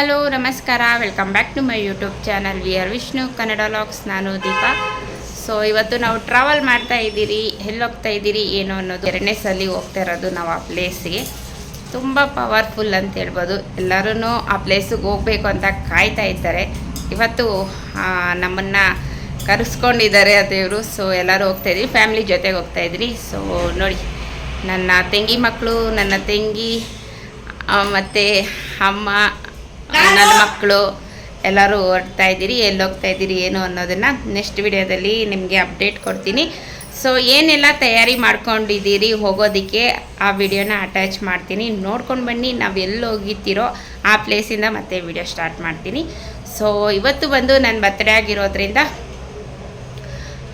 Hello, ನಮಸ್ಕಾರ. Welcome back to my YouTube channel V R Vishnu Kannada vlogs ನಾನು Deepa. So ಇವತ್ತು ನಾವು travel ಮಾಡ್ತಾ ಇದ್ದೀರಿ. ಎಲ್ಲಿ ಹೋಗ್ತಾ ಇದ್ದೀರಿ ಏನು ಅನ್ನೋದು. ಎರಡನೇ ಸಲ ಹೋಗ್ತಾ ಇರೋದು ನಾವು ಆ ಪ್ಲೇಸ್ಗೆ ತುಂಬ ಪವರ್ಫುಲ್ ಅಂತ ಹೇಳ್ಬೋದು. ಎಲ್ಲರೂ ಆ ಪ್ಲೇಸಿಗೆ ಹೋಗಬೇಕು ಅಂತ ಕಾಯ್ತಾ ಇದ್ದಾರೆ. ಇವತ್ತು ನಮ್ಮನ್ನು ಕರೆಸ್ಕೊಂಡಿದ್ದಾರೆ ಆ ದೇವರು. ಸೊ ಎಲ್ಲರೂ ಹೋಗ್ತಾ ಇದ್ರಿ ಫ್ಯಾಮಿಲಿ ಜೊತೆಗೆ ಹೋಗ್ತಾ ಇದ್ರಿ ಸೊ ನೋಡಿ, ನನ್ನ ತಂಗಿ ಮಕ್ಕಳು, ನನ್ನ ತಂಗಿ ಮತ್ತು ಅಮ್ಮ ನನ್ನ ಮಕ್ಕಳು ಎಲ್ಲರೂ ಹೊರಡ್ತಾ ಇದ್ದೀರಿ ಎಲ್ಲಿ ಹೋಗ್ತಾ ಇದ್ದೀರಿ ಏನು ಅನ್ನೋದನ್ನು ನೆಕ್ಸ್ಟ್ ವಿಡಿಯೋದಲ್ಲಿ ನಿಮಗೆ ಅಪ್ಡೇಟ್ ಕೊಡ್ತೀನಿ. ಸೊ ಏನೆಲ್ಲ ತಯಾರಿ ಮಾಡ್ಕೊಂಡಿದ್ದೀರಿ ಹೋಗೋದಕ್ಕೆ ಆ ವಿಡಿಯೋನ ಅಟ್ಯಾಚ್ ಮಾಡ್ತೀನಿ. ನೋಡ್ಕೊಂಡು ಬನ್ನಿ ನಾವು ಎಲ್ಲಿ ಹೋಗಿರ್ತೀರೋ ಆ ಪ್ಲೇಸಿಂದ ಮತ್ತೆ ವಿಡಿಯೋ ಸ್ಟಾರ್ಟ್ ಮಾಡ್ತೀನಿ. ಸೊ ಇವತ್ತು ಬಂದು ನನ್ನ ಬರ್ತ್ಡೇ ಆಗಿರೋದ್ರಿಂದ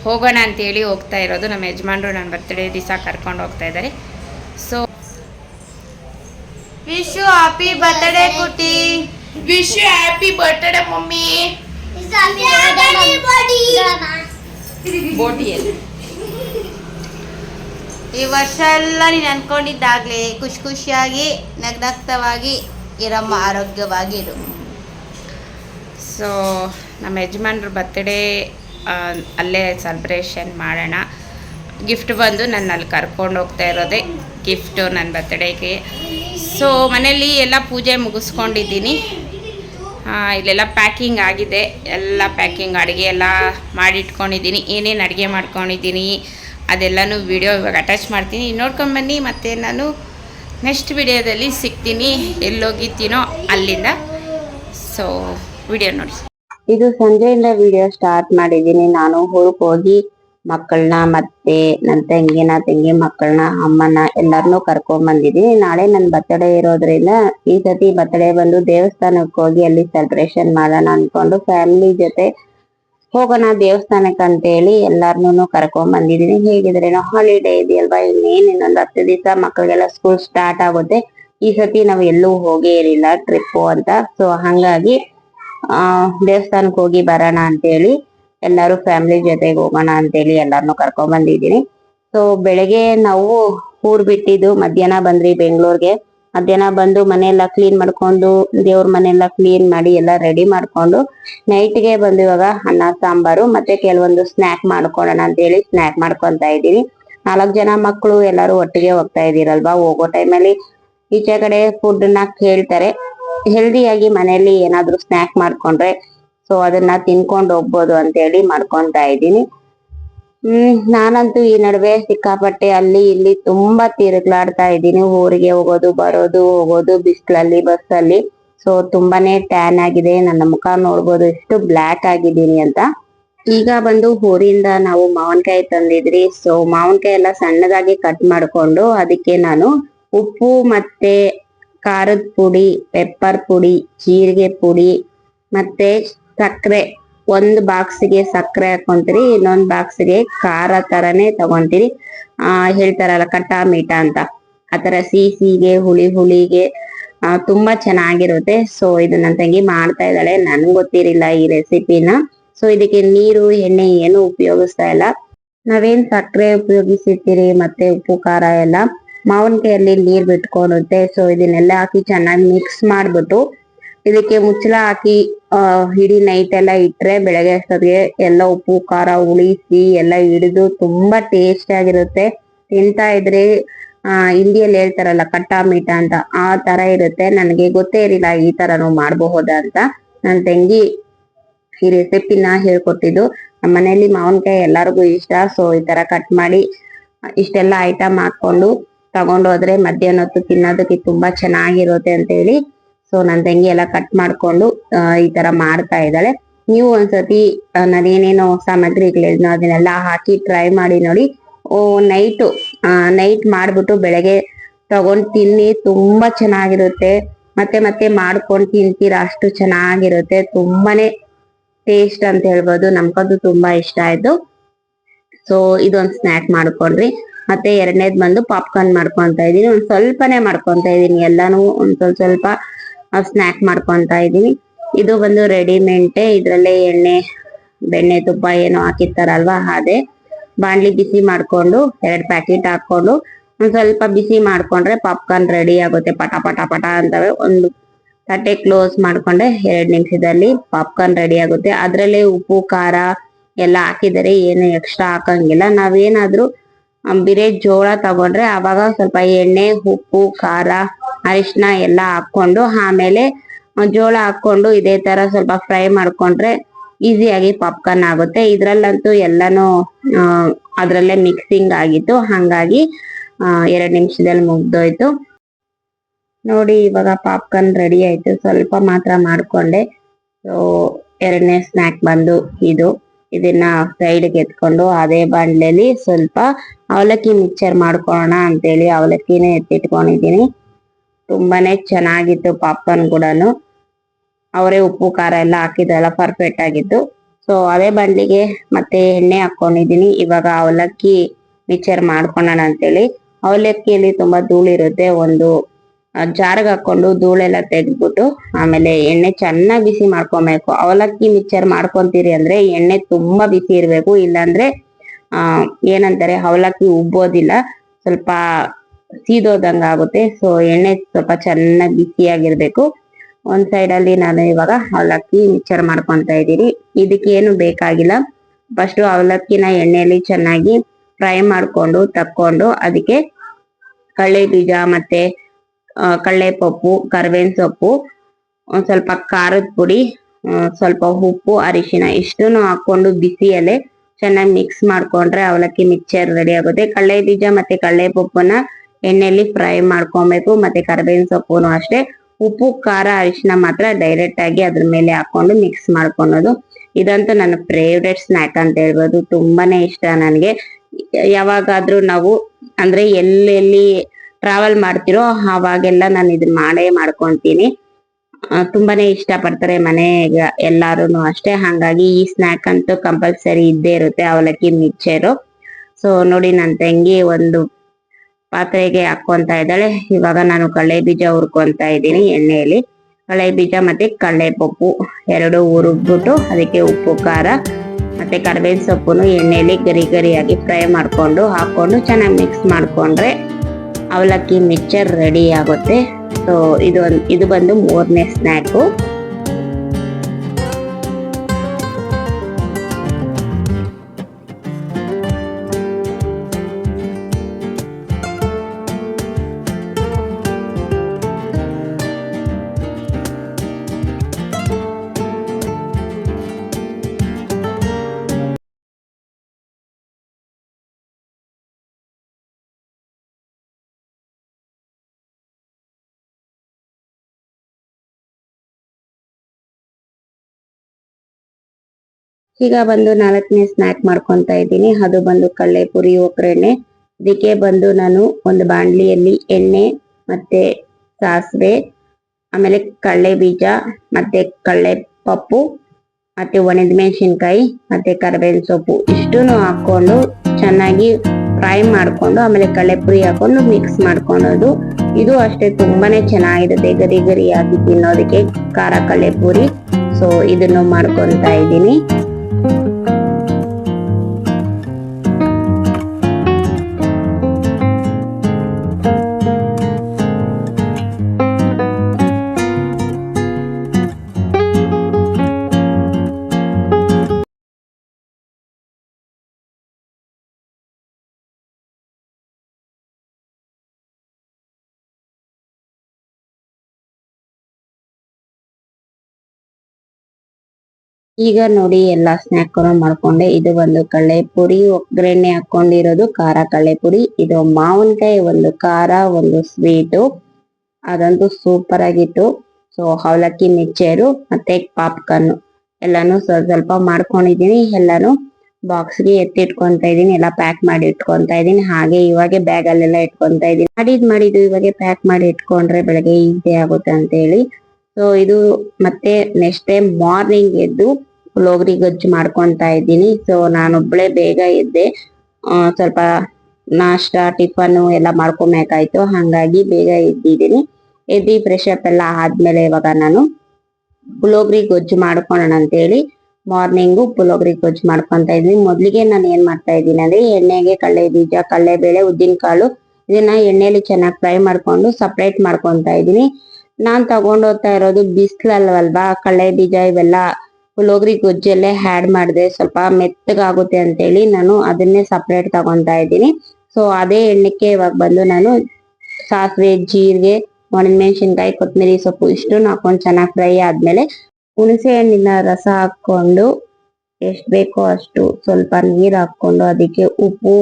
ಹೋಗೋಣ ಅಂತೇಳಿ ಹೋಗ್ತಾ ಇರೋದು. ನಮ್ಮ ಯಜಮಾನರು ನನ್ನ ಬರ್ತ್ಡೇ ದಿವಸ ಕರ್ಕೊಂಡು ಹೋಗ್ತಾ ಇದ್ದಾರೆ. So wish you happy birthday ಕುಟಿ wish you happy birthday mummy ಬೋಟಿಯಲ್ಲಿ ಈ ವರ್ಷ ಎಲ್ಲ ನೀನು ಅನ್ಕೊಂಡಿದ್ದಾಗಲೇ ಖುಷಿ ಖುಷಿಯಾಗಿ ನಗ್ನಗ್ತವಾಗಿ ಇರಮ್ಮ ಆರೋಗ್ಯವಾಗಿ ಇರು. ಸೊ ನಮ್ಮ ಯಜಮಾನ್ರ ಬರ್ತ್ಡೇ ಅಲ್ಲೇ ಸೆಲೆಬ್ರೇಷನ್ ಮಾಡೋಣ. ಗಿಫ್ಟ್ ಬಂದು ನನ್ನ ಅಲ್ಲಿ ಕರ್ಕೊಂಡು ಹೋಗ್ತಾ ಇರೋದೇ ಗಿಫ್ಟು ನನ್ನ ಬರ್ತ್ಡೇಗೆ ಸೊ ಮನೇಲಿ ಎಲ್ಲ ಪೂಜೆ ಮುಗಿಸ್ಕೊಂಡಿದ್ದೀನಿ. ಇಲ್ಲೆಲ್ಲ ಪ್ಯಾಕಿಂಗ್ ಆಗಿದೆ. ಎಲ್ಲ ಪ್ಯಾಕಿಂಗ್ ಅಡುಗೆ ಎಲ್ಲ ಮಾಡಿಟ್ಕೊಂಡಿದ್ದೀನಿ. ಏನೇನು ಅಡುಗೆ ಮಾಡ್ಕೊಂಡಿದ್ದೀನಿ ಅದೆಲ್ಲನೂ ವಿಡಿಯೋ ಇವಾಗ ಅಟ್ಯಾಚ್ ಮಾಡ್ತೀನಿ. ನೋಡ್ಕೊಂಬನ್ನಿ ಮತ್ತು ನಾನು ನೆಕ್ಸ್ಟ್ ವಿಡಿಯೋದಲ್ಲಿ ಸಿಗ್ತೀನಿ. ಎಲ್ಲೋಗಿದ್ದೀನೋ ಅಲ್ಲಿಂದ. ಸೊ ವಿಡಿಯೋ ನೋಡಿ ಇದು ಸಂಜೆಯಿಂದ ವಿಡಿಯೋ ಸ್ಟಾರ್ಟ್ ಮಾಡಿದ್ದೀನಿ. ನಾನು ಹೋಗಿ ಮಕ್ಕಳನ್ನ ಮತ್ತೆ ನನ್ನ ತಂಗಿನ, ತಂಗಿ ಮಕ್ಕಳನ್ನ ಅಮ್ಮನ ಎಲ್ಲರನ್ನೂ ಕರ್ಕೊಂಡ್ ಬಂದಿದೀನಿ ನಾಳೆ ನನ್ ಬರ್ತಡೇ ಇರೋದ್ರಿಂದ ಈ ಸತಿ ಬರ್ತಡೇ ಬಂದು ದೇವಸ್ಥಾನಕ್ಕೆ ಹೋಗಿ ಅಲ್ಲಿ ಸೆಲೆಬ್ರೇಷನ್ ಮಾಡೋಣ ಅನ್ಕೊಂಡು ಫ್ಯಾಮಿಲಿ ಜೊತೆ ಹೋಗೋಣ ದೇವಸ್ಥಾನಕ್ಕೆ ಅಂತೇಳಿ ಎಲ್ಲಾರ್ನು ಕರ್ಕೊಂಡ್ ಬಂದಿದೀನಿ ಹೇಗಿದ್ರೇನೋ ಹಾಲಿಡೇ ಇದೆಯಲ್ವಾ, ಇನ್ನೇನು ಇನ್ನೊಂದು ಹತ್ತು ದಿವಸ ಮಕ್ಕಳಿಗೆಲ್ಲ ಸ್ಕೂಲ್ ಸ್ಟಾರ್ಟ್ ಆಗುತ್ತೆ. ಈ ಸತಿ ನಾವು ಎಲ್ಲೂ ಹೋಗೇ ಇರಲಿಲ್ಲ ಟ್ರಿಪ್ಪು ಅಂತ. ಸೊ ಹಂಗಾಗಿ, ಆ ದೇವಸ್ಥಾನಕ್ಕೆ ಹೋಗಿ ಬರೋಣ ಅಂತೇಳಿ ಎಲ್ಲಾರು ಫ್ಯಾಮಿಲಿ ಜೊತೆಗೆ ಹೋಗೋಣ ಅಂತೇಳಿ ಎಲ್ಲಾರ್ನು ಕರ್ಕೊಂಡ್ ಬಂದಿದ್ದೀನಿ. ಸೊ ಬೆಳಗ್ಗೆ ನಾವು ಊರ್ ಬಿಟ್ಟಿದ್ದು ಮಧ್ಯಾಹ್ನ ಬಂದ್ರಿ ಬೆಂಗಳೂರಿಗೆ. ಮಧ್ಯಾಹ್ನ ಬಂದು ಮನೆಯೆಲ್ಲ ಕ್ಲೀನ್ ಮಾಡ್ಕೊಂಡು, ದೇವ್ರ ಮನೆಯೆಲ್ಲ ಕ್ಲೀನ್ ಮಾಡಿ ಎಲ್ಲ ರೆಡಿ ಮಾಡ್ಕೊಂಡು ನೈಟ್ಗೆ ಬಂದು ಇವಾಗ ಅನ್ನ, ಸಾಂಬಾರು ಮತ್ತೆ ಕೆಲವೊಂದು ಸ್ನಾಕ್ ಮಾಡ್ಕೊಳ್ಳೋಣ ಅಂತೇಳಿ ಸ್ನಾಕ್ ಮಾಡ್ಕೊಂತ ಇದ್ದೀನಿ. ನಾಲ್ಕು ಜನ ಮಕ್ಕಳು ಎಲ್ಲಾರು ಒಟ್ಟಿಗೆ ಹೋಗ್ತಾ ಇದೀರಲ್ವಾ ಹೋಗೋ ಟೈಮಲ್ಲಿ ಈಚೆ ಕಡೆ ಫುಡ್ನ ಕೇಳ್ತಾರೆ. ಹೆಲ್ದಿಯಾಗಿ ಮನೆಯಲ್ಲಿ ಏನಾದ್ರೂ ಸ್ನಾಕ್ ಮಾಡ್ಕೊಂಡ್ರೆ ಸೊ ಅದನ್ನ ತಿನ್ಕೊಂಡು ಹೋಗ್ಬೋದು ಅಂತ ಹೇಳಿ ಮಾಡ್ಕೊಂತಾ ಇದ್ದೀನಿ. ಹ್ಮ್, ನಾನಂತೂ ಈ ನಡುವೆ ಸಿಕ್ಕಾಪಟ್ಟೆ ಅಲ್ಲಿ ಇಲ್ಲಿ ತುಂಬಾ ತಿರುಗ್ಲಾಡ್ತಾ ಇದ್ದೀನಿ. ಊರಿಗೆ ಹೋಗೋದು, ಬರೋದು, ಹೋಗೋದು, ಬಿಸಿಲಲ್ಲಿ, ಬಸ್ಸಲ್ಲಿ. ಸೊ ತುಂಬಾನೇ ಟ್ಯಾನ್ ಆಗಿದೆ. ನನ್ನ ಮುಖ ನೋಡ್ಬೋದು ಎಷ್ಟು ಬ್ಲ್ಯಾಕ್ ಆಗಿದ್ದೀನಿ ಅಂತ. ಈಗ ಬಂದು ಊರಿಂದ ನಾವು ಮಾವಿನಕಾಯಿ ತಂದಿದ್ರಿ. ಸೊ ಮಾವಿನಕಾಯಿ ಎಲ್ಲ ಸಣ್ಣದಾಗಿ ಕಟ್ ಮಾಡ್ಕೊಂಡು ಅದಕ್ಕೆ ನಾನು ಉಪ್ಪು ಮತ್ತೆ ಖಾರದ ಪುಡಿ ಪೆಪ್ಪರ್ ಪುಡಿ, ಜೀರಿಗೆ ಪುಡಿ ಮತ್ತೆ ಸಕ್ಕರೆ ಒಂದು ಬಾಕ್ಸ್ಗೆ ಸಕ್ಕರೆ ಹಾಕೊಂತೀರಿ, ಇನ್ನೊಂದ್ ಬಾಕ್ಸ್ಗೆ ಖಾರ ತರನೇ ತಗೊಂತೀರಿ. ಆ, ಹೇಳ್ತಾರಲ್ಲ ಕಟಾ ಮೀಠಾ ಅಂತ. ಆತರ ಸಿಹಿ ಸಿಹಿಗೆ, ಹುಳಿ ಹುಳಿಗೆ ತುಂಬಾ ಚೆನ್ನಾಗಿರುತ್ತೆ. ಸೊ ಇದು ನನ್ನ ತಂಗಿ ಮಾಡ್ತಾ ಇದ್ದಾಳೆ. ನನ್ಗೆ ಗೊತ್ತಿರಲಿಲ್ಲ ಈ ರೆಸಿಪಿನ. ಸೊ ಇದಕ್ಕೆ ನೀರು, ಎಣ್ಣೆ ಏನು ಉಪಯೋಗಿಸ್ತಾ ಇಲ್ಲ. ನಾವೇನ್ ಸಕ್ಕರೆ ಉಪಯೋಗಿಸಿರ್ತೀರಿ ಮತ್ತೆ ಉಪ್ಪು, ಖಾರ ಎಲ್ಲ? ಮಾವಿನಕಾಯಲ್ಲಿ ನೀರ್ ಬಿಟ್ಕೊಂಡಿರುತ್ತೆ ಸೊ ಇದನ್ನೆಲ್ಲ ಹಾಕಿ ಚೆನ್ನಾಗಿ ಮಿಕ್ಸ್ ಮಾಡ್ಬಿಟ್ಟು ಇದಕ್ಕೆ ಮುಚ್ಚಳ ಹಾಕಿ, ಆ ಇಡೀ ನೈಟ್ ಎಲ್ಲ ಇಟ್ರೆ ಬೆಳಗ್ಗೆ ಅಷ್ಟೊತ್ತಿಗೆ ಎಲ್ಲ ಉಪ್ಪು, ಖಾರ ಉಳಿಸಿ ಎಲ್ಲ ಹಿಡಿದು ತುಂಬಾ ಟೇಸ್ಟ್ ಆಗಿರುತ್ತೆ. ತಿಂತಾ ಇದ್ರೆ, ಆ, ಹಿಂದಿಯಲ್ಲಿ ಹೇಳ್ತಾರಲ್ಲ ಕಟ್ಟಾ, ಮೀಠ ಅಂತ, ಆ ತರ ಇರುತ್ತೆ. ನನಗೆ ಗೊತ್ತೇ ಇರಲಿಲ್ಲ ಈ ತರನು ಮಾಡಬಹುದಾ ಅಂತ. ನನ್ನ ತಂಗಿ ಈ ರೆಸಿಪಿನ ಹೇಳ್ಕೊಟ್ಟಿದ್ದು. ನಮ್ಮ ಮನೆಯಲ್ಲಿ ಮಾವಿನಕಾಯಿ ಎಲ್ಲರಿಗೂ ಇಷ್ಟ ಸೊ ಈ ತರ ಕಟ್ ಮಾಡಿ, ಇಷ್ಟೆಲ್ಲ ಐಟಮ್ ಹಾಕೊಂಡು ತಗೊಂಡು ಹೋದ್ರೆ ಮಧ್ಯಾಹ್ನ ಹೊತ್ತು ತಿನ್ನೋದಕ್ಕೆ ತುಂಬಾ ಚೆನ್ನಾಗಿರುತ್ತೆ ಅಂತ ಹೇಳಿ ಸೊ ನನ್ ತಂಗಿ ಎಲ್ಲ ಕಟ್ ಮಾಡ್ಕೊಂಡು ಈ ತರ ಮಾಡ್ತಾ ಇದ್ದಾಳೆ. ನೀವು ಒಂದ್ಸತಿ ನಾನೇನೇನೋ ಸಾಮಗ್ರಿಗಳಿದ್ನೋ ಅದನ್ನೆಲ್ಲ ಹಾಕಿ ಟ್ರೈ ಮಾಡಿ ನೋಡಿ. ಓ ನೈಟು ನೈಟ್ ಮಾಡ್ಬಿಟ್ಟು ಬೆಳಗ್ಗೆ ತಗೊಂಡ್ ತಿನ್ನಿ, ತುಂಬಾ ಚೆನ್ನಾಗಿರುತ್ತೆ. ಮತ್ತೆ ಮತ್ತೆ ಮಾಡ್ಕೊಂಡು ತಿಂತೀರಾ, ಅಷ್ಟು ಚೆನ್ನಾಗಿರುತ್ತೆ. ತುಂಬಾನೇ ಟೇಸ್ಟ್ ಅಂತ ಹೇಳ್ಬೋದು. ನಮ್ಗದು ತುಂಬಾ ಇಷ್ಟ ಆಯ್ತು. ಸೊ ಇದೊಂದ್ ಸ್ನಾಕ್ ಮಾಡ್ಕೊಂಡ್ರಿ ಮತ್ತೆ ಎರಡನೇದ್ ಬಂದು ಪಾಪ್ಕಾರ್ನ್ ಮಾಡ್ಕೊಂತ ಇದೀನಿ ಒಂದ್ ಸ್ವಲ್ಪನೇ ಮಾಡ್ಕೊಂತ ಇದೀನಿ ಎಲ್ಲಾನು ಒಂದ್ ಸ್ವಲ್ಪ ಸ್ವಲ್ಪ ಸ್ನಾಕ್ ಮಾಡ್ಕೊಂತ ಇದೀನಿ ಇದು ಬಂದು ರೆಡಿಮೆಂಟ್ ಇದ್ರಲ್ಲೇ ಎಣ್ಣೆ, ಬೆಣ್ಣೆ ತುಪ್ಪ ಏನೋ ಹಾಕಿರ್ತಾರಲ್ವಾ, ಅದೇ. ಬಾಂಡ್ಲಿ ಬಿಸಿ ಮಾಡ್ಕೊಂಡು, ಎರಡ್ ಪ್ಯಾಕೆಟ್ ಹಾಕೊಂಡು, ಒಂದ್ ಸ್ವಲ್ಪ ಬಿಸಿ ಮಾಡ್ಕೊಂಡ್ರೆ ಪಾಪ್ಕಾರ್ನ್ ರೆಡಿ ಆಗುತ್ತೆ. ಪಟ ಪಟ ಪಟ ಅಂತವೆ. ಒಂದು ತಟ್ಟೆ ಕ್ಲೋಸ್ ಮಾಡ್ಕೊಂಡೆ ಎರಡ್ ನಿಮಿಷದಲ್ಲಿ ಪಾಪ್ಕಾರ್ನ್ ರೆಡಿ ಆಗುತ್ತೆ. ಅದ್ರಲ್ಲೇ ಉಪ್ಪು, ಖಾರ ಎಲ್ಲ ಹಾಕಿದರೆ ಏನು ಎಕ್ಸ್ಟ್ರಾ ಹಾಕಂಗಿಲ್ಲ. ನಾವೇನಾದ್ರೂ ಬಿರೆ ಜೋಳ ತಗೊಂಡ್ರೆ ಅವಾಗ ಸ್ವಲ್ಪ ಎಣ್ಣೆ, ಉಪ್ಪು, ಖಾರ ಅರಿಶಿನ ಎಲ್ಲ ಹಾಕೊಂಡು ಆಮೇಲೆ ಜೋಳ ಹಾಕೊಂಡು ಇದೇ ತರ ಸ್ವಲ್ಪ ಫ್ರೈ ಮಾಡ್ಕೊಂಡ್ರೆ ಈಸಿಯಾಗಿ ಪಾಪ್ಕಾರ್ನ್ ಆಗುತ್ತೆ. ಇದ್ರಲ್ಲಂತೂ ಎಲ್ಲಾನು ಅದ್ರಲ್ಲೇ ಮಿಕ್ಸಿಂಗ್ ಆಗಿತ್ತು. ಹಂಗಾಗಿ ಎರಡು ನಿಮಿಷದಲ್ಲಿ ಮುಗ್ದೋಯ್ತು. ನೋಡಿ, ಇವಾಗ ಪಾಪ್ಕಾರ್ನ್ ರೆಡಿ ಆಯ್ತು. ಸ್ವಲ್ಪ ಮಾತ್ರ ಮಾಡ್ಕೊಂಡೆ. ಸೊ ಎರಡನೇ ಸ್ನಾಕ್ ಬಂದು ಇದು. ಇದನ್ನ ಸೈಡ್ಗೆ ಎತ್ಕೊಂಡು, ಅದೇ ಬಾಂಡ್ಲೆಲಿ ಸ್ವಲ್ಪ ಅವಲಕ್ಕಿ ಮಿಕ್ಸರ್ ಮಾಡ್ಕೊಳ್ಳೋಣ ಅಂತೇಳಿ ಅವಲಕ್ಕಿನೇ ಎತ್ತಿಟ್ಕೊಂಡಿದೀನಿ ತುಂಬಾನೇ ಚೆನ್ನಾಗಿತ್ತು ಪಾಪ್ಕಾರ್ನ್ ಕೂಡನು. ಅವರೇ ಉಪ್ಪು, ಖಾರ ಎಲ್ಲ ಹಾಕಿದ್ರಲ್ಲ ಪರ್ಫೆಕ್ಟ್ ಆಗಿತ್ತು. ಸೊ ಅದೇ ಬಂಡ್ಲಿಗೆ ಮತ್ತೆ ಎಣ್ಣೆ ಹಾಕೊಂಡಿದೀನಿ ಇವಾಗ ಅವಲಕ್ಕಿ ಮಿಕ್ಸರ್ ಮಾಡ್ಕೊಳ್ಳೋಣ ಅಂತೇಳಿ. ಅವಲಕ್ಕಿಯಲ್ಲಿ ತುಂಬಾ ಧೂಳಿರುತ್ತೆ ಒಂದು ಜಾರ್ಗ್ ಹಾಕೊಂಡು ಧೂಳೆಲ್ಲ ತೆಗೆದ್ಬಿಟ್ಟು ಆಮೇಲೆ ಎಣ್ಣೆ ಚೆನ್ನಾಗಿ ಬಿಸಿ ಮಾಡ್ಕೊಬೇಕು. ಅವಲಕ್ಕಿ ಮಿಕ್ಸರ್ ಮಾಡ್ಕೊಂತೀರಿ ಅಂದ್ರೆ ಎಣ್ಣೆ ತುಂಬಾ ಬಿಸಿ ಇರ್ಬೇಕು. ಇಲ್ಲಾಂದ್ರೆ, ಆ, ಏನಂತಾರೆ, ಅವಲಕ್ಕಿ ಉಬ್ಬೋದಿಲ್ಲ. ಸ್ವಲ್ಪ ಸೀದೋದಂಗ ಆಗುತ್ತೆ ಸೊ ಎಣ್ಣೆ ಸ್ವಲ್ಪ ಚೆನ್ನಾಗಿ ಬಿಸಿಯಾಗಿರ್ಬೇಕು. ಒಂದ್ ಸೈಡ್ ಅಲ್ಲಿ ನಾನು ಇವಾಗ ಅವಲಕ್ಕಿ ಮಿಕ್ಸರ್ ಮಾಡ್ಕೊಂತ ಇದ್ದೀನಿ ಇದಕ್ಕೆ ಏನು ಬೇಕಾಗಿಲ್ಲ. ಫಸ್ಟ್ ಅವಲಕ್ಕಿನ ಎಣ್ಣೆಯಲ್ಲಿ ಚೆನ್ನಾಗಿ ಫ್ರೈ ಮಾಡ್ಕೊಂಡು ತಕ್ಕೊಂಡು ಅದಕ್ಕೆ ಕಳ್ಳೆ ಬೀಜ ಮತ್ತೆ ಕಳ್ಳೆ ಪಪ್ಪು, ಕರ್ಬೇವಿನ ಸೊಪ್ಪು, ಒಂದ್ ಸ್ವಲ್ಪ ಖಾರದ ಪುಡಿ ಸ್ವಲ್ಪ ಉಪ್ಪು, ಅರಿಶಿನ ಇಷ್ಟನ್ನು ಹಾಕೊಂಡು ಬಿಸಿಯಲ್ಲೇ ಚೆನ್ನಾಗಿ ಮಿಕ್ಸ್ ಮಾಡ್ಕೊಂಡ್ರೆ ಅವಲಕ್ಕಿ ಮಿಕ್ಸರ್ ರೆಡಿ ಆಗುತ್ತೆ. ಕಳ್ಳೆ ಬೀಜ ಮತ್ತೆ ಕಳ್ಳೆ ಪಪ್ಪನ್ನ ಎಣ್ಣೆಯಲ್ಲಿ ಫ್ರೈ ಮಾಡ್ಕೊಬೇಕು, ಮತ್ತೆ ಕರಿಬೇವಿನ ಸೊಪ್ಪುನು ಅಷ್ಟೇ. ಉಪ್ಪು, ಖಾರ, ಅರಿಶಿನ ಮಾತ್ರ ಡೈರೆಕ್ಟ್ ಆಗಿ ಅದ್ರ ಮೇಲೆ ಹಾಕೊಂಡು ಮಿಕ್ಸ್ ಮಾಡ್ಕೊಳೋದು. ಇದಂತೂ ನನ್ನ ಫೇವ್ರೆಟ್ ಸ್ನಾಕ್ ಅಂತ ಹೇಳ್ಬೋದು. ತುಂಬಾನೇ ಇಷ್ಟ ನನಗೆ. ಯಾವಾಗಾದ್ರೂ ನಾವು, ಅಂದ್ರೆ ಎಲ್ಲೆಲ್ಲಿ ಟ್ರಾವೆಲ್ ಮಾಡ್ತಿರೋ ಅವಾಗೆಲ್ಲ ನಾನು ಇದನ್ನ ಮಾಡೇ ಮಾಡ್ಕೊಂತೀನಿ ತುಂಬಾನೇ ಇಷ್ಟ ಪಡ್ತಾರೆ ಮನೆ ಎಲ್ಲಾರು ಅಷ್ಟೇ. ಹಾಗಾಗಿ ಈ ಸ್ನಾಕ್ ಅಂತೂ ಕಂಪಲ್ಸರಿ ಇದ್ದೇ ಇರುತ್ತೆ ಅವಲಕ್ಕಿ ಮಿಕ್ಸರು ಸೊ ನೋಡಿ ನನ್ನ ತಂಗಿ ಒಂದು ಪಾತ್ರೆಗೆ ಹಾಕೊಂತ ಇದ್ದಾಳೆ. ಇವಾಗ ನಾನು ಕಳ್ಳೆ ಬೀಜ ಹುರ್ಕೊಂತ ಇದ್ದೀನಿ ಎಣ್ಣೆಯಲ್ಲಿ. ಕಳೆ ಬೀಜ ಮತ್ತೆ ಕಳ್ಳೆ ಪಪ್ಪು ಎರಡು ಹುರಿದ್ಬಿಟ್ಟು ಅದಕ್ಕೆ ಉಪ್ಪು, ಖಾರ ಮತ್ತೆ ಕರ್ಬೇವಿನ ಸೊಪ್ಪುನು ಎಣ್ಣೆಯಲ್ಲಿ ಗರಿ ಗರಿಯಾಗಿ ಫ್ರೈ ಮಾಡಿಕೊಂಡು ಹಾಕೊಂಡು ಚೆನ್ನಾಗಿ ಮಿಕ್ಸ್ ಮಾಡಿಕೊಂಡ್ರೆ ಅವಲಕ್ಕಿ ಮಿಕ್ಚರ್ ರೆಡಿ ಆಗುತ್ತೆ. ಸೊ ಇದು ಇದು ಬಂದು ಮೂರನೇ ಸ್ನ್ಯಾಕು ಈಗ ಬಂದು ನಾಲ್ಕನೇ ಸ್ನಾಕ್ ಮಾಡ್ಕೊಂತ ಇದ್ದೀನಿ. ಅದು ಬಂದು ಕಳ್ಳೆ ಪುರಿ, ಒಗ್ಗರಣೆ. ಇದಕ್ಕೆ ಬಂದು ನಾನು ಒಂದು ಬಾಣಲಿಯಲ್ಲಿ ಎಣ್ಣೆ ಮತ್ತೆ ಸಾಸಿವೆ, ಆಮೇಲೆ ಕಳ್ಳೆ ಬೀಜ ಮತ್ತೆ ಕಳ್ಳೆ ಪಪ್ಪು ಮತ್ತೆ ಒಣದ ಮೆಣಸಿನ್ಕಾಯಿ ಮತ್ತೆ ಕರಿಬೇವಿನ ಸೊಪ್ಪು ಇಷ್ಟನ್ನು ಹಾಕೊಂಡು ಚೆನ್ನಾಗಿ ಫ್ರೈ ಮಾಡ್ಕೊಂಡು ಆಮೇಲೆ ಕಳ್ಳೆ ಪುರಿ ಹಾಕೊಂಡು ಮಿಕ್ಸ್ ಮಾಡ್ಕೊಳೋದು ಇದು ಅಷ್ಟೇ ತುಂಬಾನೇ ಚೆನ್ನಾಗಿರುತ್ತೆ. ಗರಿ ಗರಿಯಾಗಿ ತಿನ್ನೋದಕ್ಕೆ ಖಾರ ಕಳ್ಳೆ ಪುರಿ. ಸೊ ಇದನ್ನು ಮಾಡ್ಕೊತಾ ಇದ್ದೀನಿ. ಈಗ ನೋಡಿ ಎಲ್ಲಾ ಸ್ನಾಕ್ ಮಾಡ್ಕೊಂಡೆ. ಇದು ಒಂದು ಕಳೆ ಪುರಿ ಒಗ್ಗರಣೆ ಹಾಕೊಂಡಿರೋದು ಖಾರ ಕಳೆ ಪುರಿ ಇದು ಮಾವಿನಕಾಯಿ ಒಂದು ಖಾರ, ಒಂದು ಸ್ವೀಟು ಅದಂತೂ ಸೂಪರ್ ಆಗಿತ್ತು. ಸೊ ಅವಲಕ್ಕಿ, ಮಿಕ್ಚರು ಮತ್ತೆ ಪಾಪ್ಕಾರ್ನ್ ಎಲ್ಲಾನು ಸ್ವಲ್ಪ ಮಾಡ್ಕೊಂಡಿದೀನಿ ಎಲ್ಲಾನು ಬಾಕ್ಸ್ಗೆ ಎತ್ತಿಟ್ಕೊಂತ ಇದೀನಿ ಎಲ್ಲ ಪ್ಯಾಕ್ ಮಾಡಿ ಇಟ್ಕೊಂತ ಇದೀನಿ ಹಾಗೆ ಇವಾಗೆ ಬ್ಯಾಗ್ ಅಲ್ಲೆಲ್ಲ ಇಟ್ಕೊಂತ ಇದೀನಿ ಮಾಡಿದ್ ಮಾಡಿದ್ದು ಇವಾಗ ಪ್ಯಾಕ್ ಮಾಡಿ ಇಟ್ಕೊಂಡ್ರೆ ಬೆಳಗ್ಗೆ ಈಸಿ ಆಗುತ್ತೆ ಅಂತ ಹೇಳಿ ಸೊ ಇದು ಮತ್ತೆ ನೆಕ್ಸ್ಟ್ ಟೈಮ್ ಮಾರ್ನಿಂಗ್ ಎದ್ದು ಪುಳೋಗ್ರಿ ಗೊಜ್ಜು ಮಾಡ್ಕೊಂತ ಇದ್ದೀನಿ. ಸೊ ನಾನೊಬ್ಳೆ ಬೇಗ ಇದ್ದೆ ಸ್ವಲ್ಪ ನಾಷ್ಟ ಟಿಫನ್ ಎಲ್ಲ ಮಾಡ್ಕೊಬೇಕಾಯ್ತು. ಹಂಗಾಗಿ ಬೇಗ ಎದ್ದಿದ್ದೀನಿ. ಎದ್ದಿ ಫ್ರೆಶ್ ಅಪ್ ಎಲ್ಲ ಆದ್ಮೇಲೆ ಇವಾಗ ನಾನು ಪುಳೋಗ್ರಿ ಗೊಜ್ಜು ಮಾಡ್ಕೊಳ್ಳೋಣ ಅಂತೇಳಿ ಮಾರ್ನಿಂಗು ಪುಲೋಗ್ರಿ ಗೊಜ್ಜು ಮಾಡ್ಕೊಂತ ಇದ್ದೀನಿ. ಮೊದಲಿಗೆ ನಾನು ಏನ್ ಮಾಡ್ತಾ ಇದ್ದೀನಿ ಅಂದ್ರೆ ಎಣ್ಣೆಗೆ ಕಳ್ಳೆ ಬೀಜ ಕಳ್ಳೆ ಬೇಳೆ ಉದ್ದಿನ ಕಾಳು ಇದನ್ನ ಎಣ್ಣೆಯಲ್ಲಿ ಚೆನ್ನಾಗಿ ಫ್ರೈ ಮಾಡ್ಕೊಂಡು ಸಪ್ರೇಟ್ ಮಾಡ್ಕೊಂತ ಇದ್ದೀನಿ. ನಾನ್ ತಗೊಂಡ್ ಹೋಗ್ತಾ ಇರೋದು ಬಿಸ್ಲಲ್ವಲ್ವಾ ಕಳೆ ಬೀಜ ಇವೆಲ್ಲ ಪುಳೋಗ್ರಿ ಗೊಜ್ಜಲ್ಲೇ ಹ್ಯಾಡ್ ಮಾಡಿದೆ, ಸ್ವಲ್ಪ ಮೆತ್ತಗಾಗುತ್ತೆ ಅಂತೇಳಿ ನಾನು ಅದನ್ನೇ ಸಪ್ರೇಟ್ ತಗೊಂತಾ ಇದ್ದೀನಿ. ಸೊ ಅದೇ ಎಣ್ಣೆಕ್ಕೆ ಇವಾಗ ಬಂದು ನಾನು ಸಾಸಿವೆ, ಜೀರಿಗೆ, ಒಣಮೆಣಸಿನ್ಕಾಯಿ ಕೊತ್ತಂಬರಿ ಸೊಪ್ಪು ಇಷ್ಟು ಹಾಕೊಂಡು ಚೆನ್ನಾಗಿ ಫ್ರೈ ಆದ್ಮೇಲೆ ಹುಣಸೆ ಹಣ್ಣಿನ ರಸ ಹಾಕೊಂಡು ಎಷ್ಟು ಬೇಕೋ ಅಷ್ಟು ಸ್ವಲ್ಪ ನೀರು ಹಾಕೊಂಡು ಅದಕ್ಕೆ ಉಪ್ಪು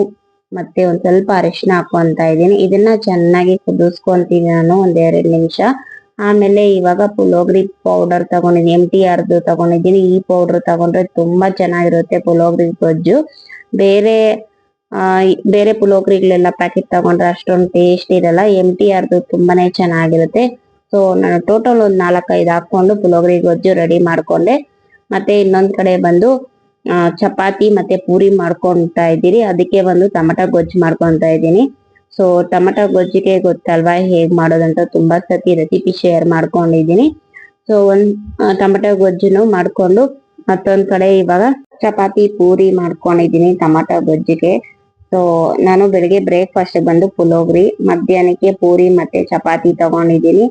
ಮತ್ತೆ ಒಂದ್ ಸ್ವಲ್ಪ ಅರಿಶಿನ ಹಾಕೊಂತ ಇದ್ದೀನಿ. ಇದನ್ನ ಚೆನ್ನಾಗಿ ಕುದಿಸ್ಕೊಂತೀನಿ ನಾನು ಒಂದ್ ಎರಡು ನಿಮಿಷ. ಆಮೇಲೆ ಇವಾಗ ಪುಲೋಗ್ರಿ ಪೌಡರ್ ತಗೊಂಡಿದ್ದೀನಿ ಎಂ ಟಿ ಆರ್ದು ತಗೊಂಡಿದ್ದೀನಿ ಈ ಪೌಡರ್ ತಗೊಂಡ್ರೆ ತುಂಬಾ ಚೆನ್ನಾಗಿರುತ್ತೆ ಪುಲೋಗ್ರಿ ಗೊಜ್ಜು. ಬೇರೆ ಬೇರೆ ಪುಲೋಗ್ರಿಗಳೆಲ್ಲ ಪ್ಯಾಕೆಟ್ ತಗೊಂಡ್ರೆ ಅಷ್ಟೊಂದು ಟೇಸ್ಟ್ ಇರಲ್ಲ. ಎಂ ಟಿ ಆರ್ದು ತುಂಬಾನೇ ಚೆನ್ನಾಗಿರುತ್ತೆ. ಸೊ ನಾನು ಟೋಟಲ್ ಒಂದು ನಾಲ್ಕೈದು ಹಾಕೊಂಡು ಪುಲೋಗ್ರಿ ಗೊಜ್ಜು ರೆಡಿ ಮಾಡ್ಕೊಂಡೆ. ಮತ್ತೆ ಇನ್ನೊಂದ್ ಕಡೆ ಬಂದು ಚಪಾತಿ ಮತ್ತೆ ಪೂರಿ ಮಾಡ್ಕೊಂತ ಇದ್ದೀರಿ. ಅದಕ್ಕೆ ಬಂದು ಟಮಟ ಗೊಜ್ಜು ಮಾಡ್ಕೊಂತ ಇದ್ದೀನಿ. ಸೊ ಟೊಮೆಟೊ ಗೊಜ್ಜಿಗೆ ಗೊತ್ತಲ್ವಾ? ಹೇಗ್ ಮಾಡೋದಂತ ತುಂಬಾ ಸತಿ ರೆಸಿಪಿ ಶೇರ್ ಮಾಡ್ಕೊಂಡಿದ್ದೀನಿ. ಸೊ ಒಂದ್ ಟೊಮೆಟೊ ಗೊಜ್ಜುನು ಮಾಡ್ಕೊಂಡು ಮತ್ತೊಂದ್ ಕಡೆ ಇವಾಗ ಚಪಾತಿ ಪೂರಿ ಮಾಡ್ಕೊಂಡಿದ್ದೀನಿ ಟೊಮೆಟೊ ಗೊಜ್ಜಿಗೆ. ಸೊ ನಾನು ಬೆಳಿಗ್ಗೆ ಬ್ರೇಕ್ಫಾಸ್ಟ್ ಬಂದು ಪುಲೋಗ್ರಿ ಮಧ್ಯಾಹ್ನಕ್ಕೆ ಪೂರಿ ಮತ್ತೆ ಚಪಾತಿ ತಗೊಂಡಿದ್ದೀನಿ.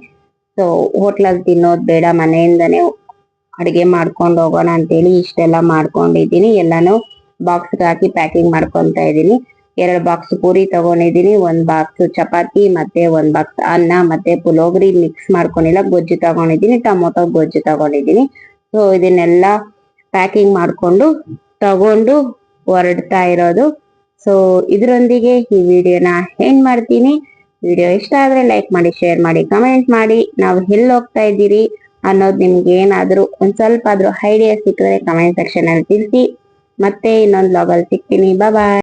ಸೊ ಹೋಟ್ಲಲ್ಲಿ ತಿನ್ನೋದ್ ಬೇಡ, ಮನೆಯಿಂದನೇ ಅಡಿಗೆ ಮಾಡ್ಕೊಂಡು ಹೋಗೋಣ ಅಂತೇಳಿ ಇಷ್ಟೆಲ್ಲ ಮಾಡ್ಕೊಂಡಿದ್ದೀನಿ. ಎಲ್ಲಾನು ಬಾಕ್ಸ್ ಹಾಕಿ ಪ್ಯಾಕಿಂಗ್ ಮಾಡ್ಕೊತಾ ಇದ್ದೀನಿ ಎರಡ್ ಬಾಕ್ಸ್ ಪೂರಿ ತಗೊಂಡಿದ್ದೀನಿ ಒಂದ್ ಬಾಕ್ಸ್ ಚಪಾತಿ ಮತ್ತೆ ಒಂದ್ ಬಾಕ್ಸ್ ಅನ್ನ ಮತ್ತೆ ಪುಲೋಗ್ರಿ ಮಿಕ್ಸ್ ಮಾಡ್ಕೊಂಡಿಲ್ಲ, ಗೊಜ್ಜು ತಗೊಂಡಿದ್ದೀನಿ ಟೊಮೊಟೊ ಗೊಜ್ಜು ತಗೊಂಡಿದೀನಿ. ಸೊ ಇದನ್ನೆಲ್ಲ ಪ್ಯಾಕಿಂಗ್ ಮಾಡ್ಕೊಂಡು ತಗೊಂಡು ಹೊರಡ್ತಾ ಇರೋದು. ಸೊ ಇದರೊಂದಿಗೆ ಈ ವಿಡಿಯೋನ ಎಂಡ್ ಮಾಡ್ತೀನಿ. ವಿಡಿಯೋ ಇಷ್ಟ ಆದ್ರೆ ಲೈಕ್ ಮಾಡಿ ಶೇರ್ ಮಾಡಿ ಕಮೆಂಟ್ ಮಾಡಿ. ನಾವು ಎಲ್ಲಿ ಹೋಗ್ತಾ ಇದ್ದೀರಿ ಅನ್ನೋದು ನಿಮ್ಗೆ ಏನಾದ್ರೂ ಒಂದ್ ಸ್ವಲ್ಪ ಆದ್ರೂ ಐಡಿಯಾ ಸಿಕ್ಕಿದ್ರೆ ಕಮೆಂಟ್ ಸೆಕ್ಷನ್ ಅಲ್ಲಿ ತಿಳಿಸಿ. ಮತ್ತೆ ಇನ್ನೊಂದು ಬ್ಲಾಗ್ ಅಲ್ಲಿ ಸಿಗ್ತೀನಿ. ಬಾಯ್